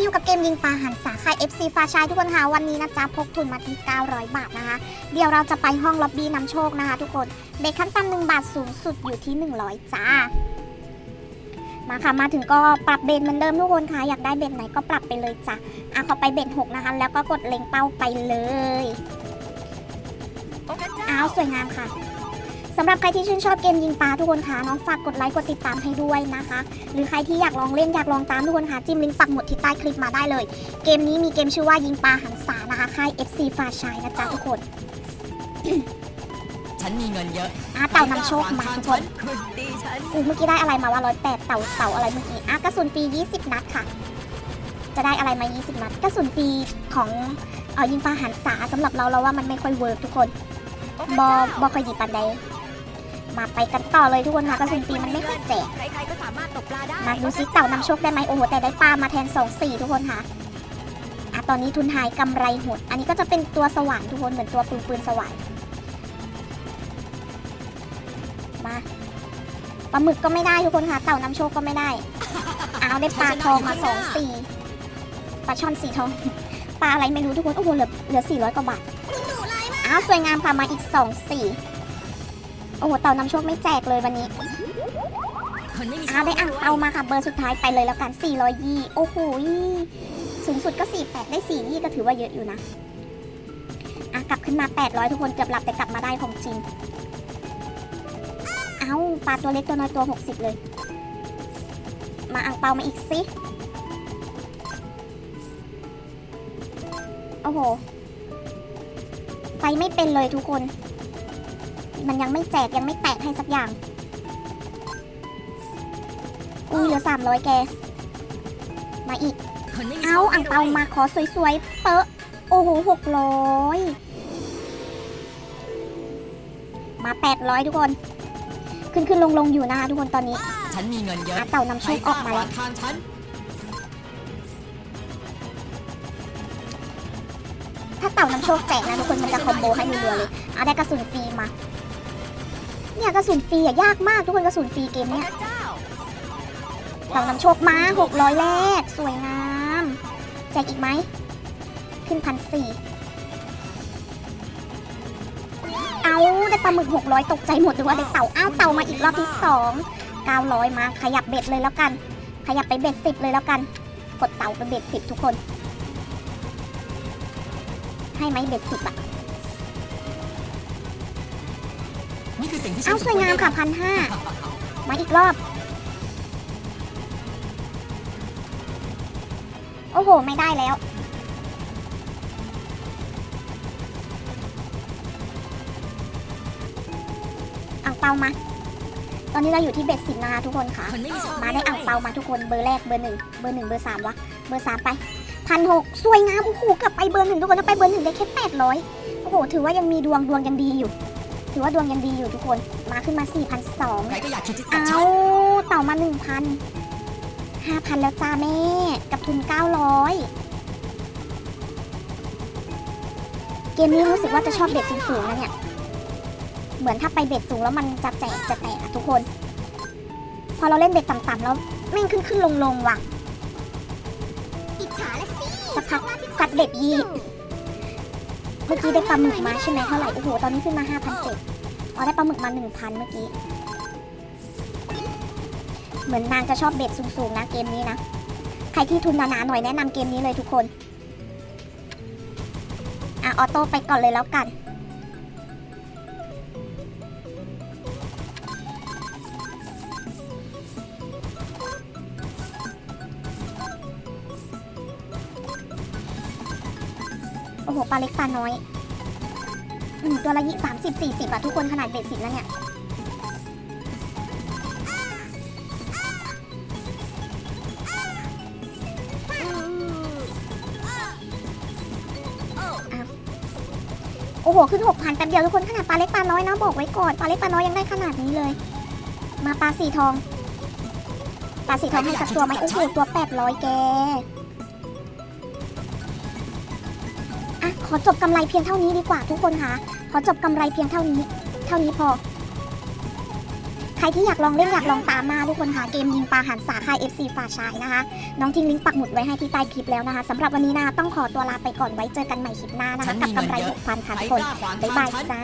อยู่กับเกมยิงปลาหันสาค่าย FC ฟ้าชายทุกคนค่ะวันนี้นะจ๊ะพกทุนมาที่ 900 บาทนะคะ เดี๋ยวเราจะไปห้องล็อบบี้นำโชคนะคะ ทุกคนเบ็ดขั้นต่ำหนึ่งบาทสูงสุดอยู่ที่ 100 จ้า มาค่ะมาถึงก็ปรับเบ็ดเหมือนเดิมทุกคนค่ะอยากได้เบ็ดไหนก็ปรับไปเลยจ้ะอะขอไปเบ็ด6นะคะ แล้วก็กดเล็งเป้าไปเลยอ้าวสวยงามค่ะ สำหรับใครที่ชื่นชอบเกมยิงปลาทุกคนค่ะน้องฝากกดไลค์กดติดตามให้ด้วยนะคะ หรือใครที่อยากลองเล่นอยากลองตามทุกคนค่ะจิ้มลิงก์ปักหมุดที่ใต้คลิปมาได้เลย เกมนี้มีเกมชื่อว่ายิงปลาหันษานะคะค่าย FC ฟ้าชายนะจ๊ะทุกคนฉันมีเงินเยอะอะเต่านำโชคมาทุกคนคุณดีฉันอู้เมื่อกี้ได้อะไรมาว่าร้อยแปดเต่าเต่าอะไรเมื่อกี้อะกระสุนฟรี20 นัดค่ะ จะได้อะไรมา 20 นัดกระสุนฟรีของเออยิงปลาหันษาสำหรับเราเราว่ามันไม่ค่อยเวิร์กทุกคนบอบอค่อยดีปันใด มาไปกันต่อเลยทุกคนค่ะกระสุนฟรีมันไม่ค่อยแจกใครๆก็สามารถตกปลาได้มาดูซิเต่านำโชคได้ไหมโอ้โหแต่ได้ปลามาแทน2 4ทุกคนค่ะอะตอนนี้ทุนหายกำไรหดอันนี้ก็จะเป็นตัวสว่านทุกคนเหมือนตัวปืนปืนสว่านมาปลาหมึกก็ไม่ได้ทุกคนค่ะ เต่านำโชคก็ไม่ได้เอาได้ปลาทองมาสองสี่ปลาช่อนสีทองปลาอะไรไม่รู้ทุกคนโอ้โหเหลือเหลือสี่ร้อยกว่าบาทอ้าวสวยงามค่ะมาอีกสองสี่ โอ้โหเต่านำโชคไม่แจกเลยวันนี้คนไม่มีอาได้อ่างเปามาค่ะเบอร์สุดท้ายไปเลยแล้วกัน 400ยี่โอ้โหยี่สูงสุดก็ 48 ได้4ยี่ก็ถือว่าเยอะอยู่นะอะกลับขึ้นมา 800 ทุกคนเกือบหลับแต่กลับมาได้ของจริง เอาปลาตัวเล็กตัวน้อยตัว 60 เลย มาอ่างเปามาอีกสิโอ้โห ไปไม่เป็นเลยทุกคน มันยังไม่แจกยังไม่แตกให้สักอย่าง อุ้ยเหลือสามร้อยแก มาอีกคนไม่มีเอาอ่างเปามาขอสวยๆ เปอะโอ้โหหกร้อยมาแปดร้อยทุกคน ขึ้นขึ้นลงลงๆอยู่นะคะทุกคนตอนนี้ฉันมีเงินเยอะอาเต่านำโชคออกมาแล้วทางฉันถ้าเต่านำโชคแจกนะทุกคนมันจะคอมโบให้รัวๆเลยเอาได้กระสุนฟรีมา เนี่ยกระสุนฟรีอะยากมากทุกคนกระสุนฟรีเกมเนี้ยพระเจ้านำโชคมาหกร้อยแรก สวยงามแจกอีกไหม ขึ้นพันสี่เอาได้ปลาหมึกหกร้อยตกใจหมดเลยว่าได้เต่าอ้าวเต่ามาอีกรอบที่สองเก้าร้อยมาขยับเบ็ดเลยแล้วกัน ขยับไปเบ็ดสิบเลยแล้วกัน กดเต่าไปเบ็ดสิบทุกคน ให้ไหมเบ็ดสิบอะ นี่คือสิ่งที่ฉันเอาสวยงามค่ะพันห้ามาอีกรอบ โอ้โห ไม่ได้แล้ว อ่างเปามา ตอนนี้เราอยู่ที่เบ็ดสิบนะคะทุกคนค่ะคนไม่มีมาได้อ่างเปามาทุกคนเบอร์แรกเบอร์หนึ่งเบอร์หนึ่งเบอร์สามวะ เบอร์สามไปพันหกสวยงามโอ้โหเกือบไปเบอร์หนึ่งทุกคนถ้าไปเบอร์หนึ่งได้แค่แปดร้อยโอ้โห ถือว่ายังมีดวงดวงยังดีอยู่ ถือว่าดวงยังดีอยู่ทุกคน มาขึ้นมาสี่พันสองใครก็อยากคิดที่จะเอาฉันเต่ามาหนึ่งพันห้าพันแล้วจ้าแม่ กับทุนเก้าร้อยเกมนี้รู้สึกว่าจะชอบเบ็ดสูงๆนะเนี่ย เหมือนถ้าไปเบ็ดสูงแล้วมันจะแจกจะแตกอะทุกคน พอเราเล่นเบ็ดต่ำๆแล้วแม่งขึ้นขึ้นลงลงๆว่ะอิจฉาละสิสักพักสัตว์เบ็ดยี เมื่อกี้ได้ปลาหมึกมาใช่ไหมเท่าไหร่ โอ้โห ตอนนี้ขึ้นมาห้าพันเจ็ดอ๋อได้ปลาหมึกมาหนึ่งพันเมื่อกี้ เหมือนนางจะชอบเบ็ดสูงๆนะเกมนี้นะ ใครที่ทุนหนาๆหน่อยแนะนำเกมนี้เลยทุกคน อะ ออโต้ไปก่อนเลยแล้วกัน โอ้โหปลาเล็กปลาน้อยอืมตัวละยี่สามสิบสี่สิบอะทุกคนขนาดเบ็ดสิบแล้วเนี่ย โอ้โห ขึ้นหกพันแป๊บเดียวทุกคนขนาดปลาเล็กปลาน้อยนะบอกไว้ก่อนปลาเล็กปลาน้อยยังได้ขนาดนี้เลย มาปลาสีทอง ปลาสีทองให้สักตัวไหมโอ้โหตัวแปดร้อยแก อะขอจบกำไรเพียงเท่านี้ดีกว่าทุกคนค่ะขอจบกำไรเพียงเท่านี้ เท่านี้พอ ใครที่อยากลองเล่นอยากลองตามมาทุกคนค่ะเกมยิงปลาหันสาค่าย FC ฝ่าชายนะคะ น้องทิ้งลิงก์ปักหมุดไว้ให้ที่ใต้คลิปแล้วนะคะสำหรับวันนี้นะต้องขอตัวลาไปก่อนไว้เจอกันใหม่คลิปหน้านะคะ กับกำไร6,000ค่ะใครทุกคนบ๊ายบายจ้า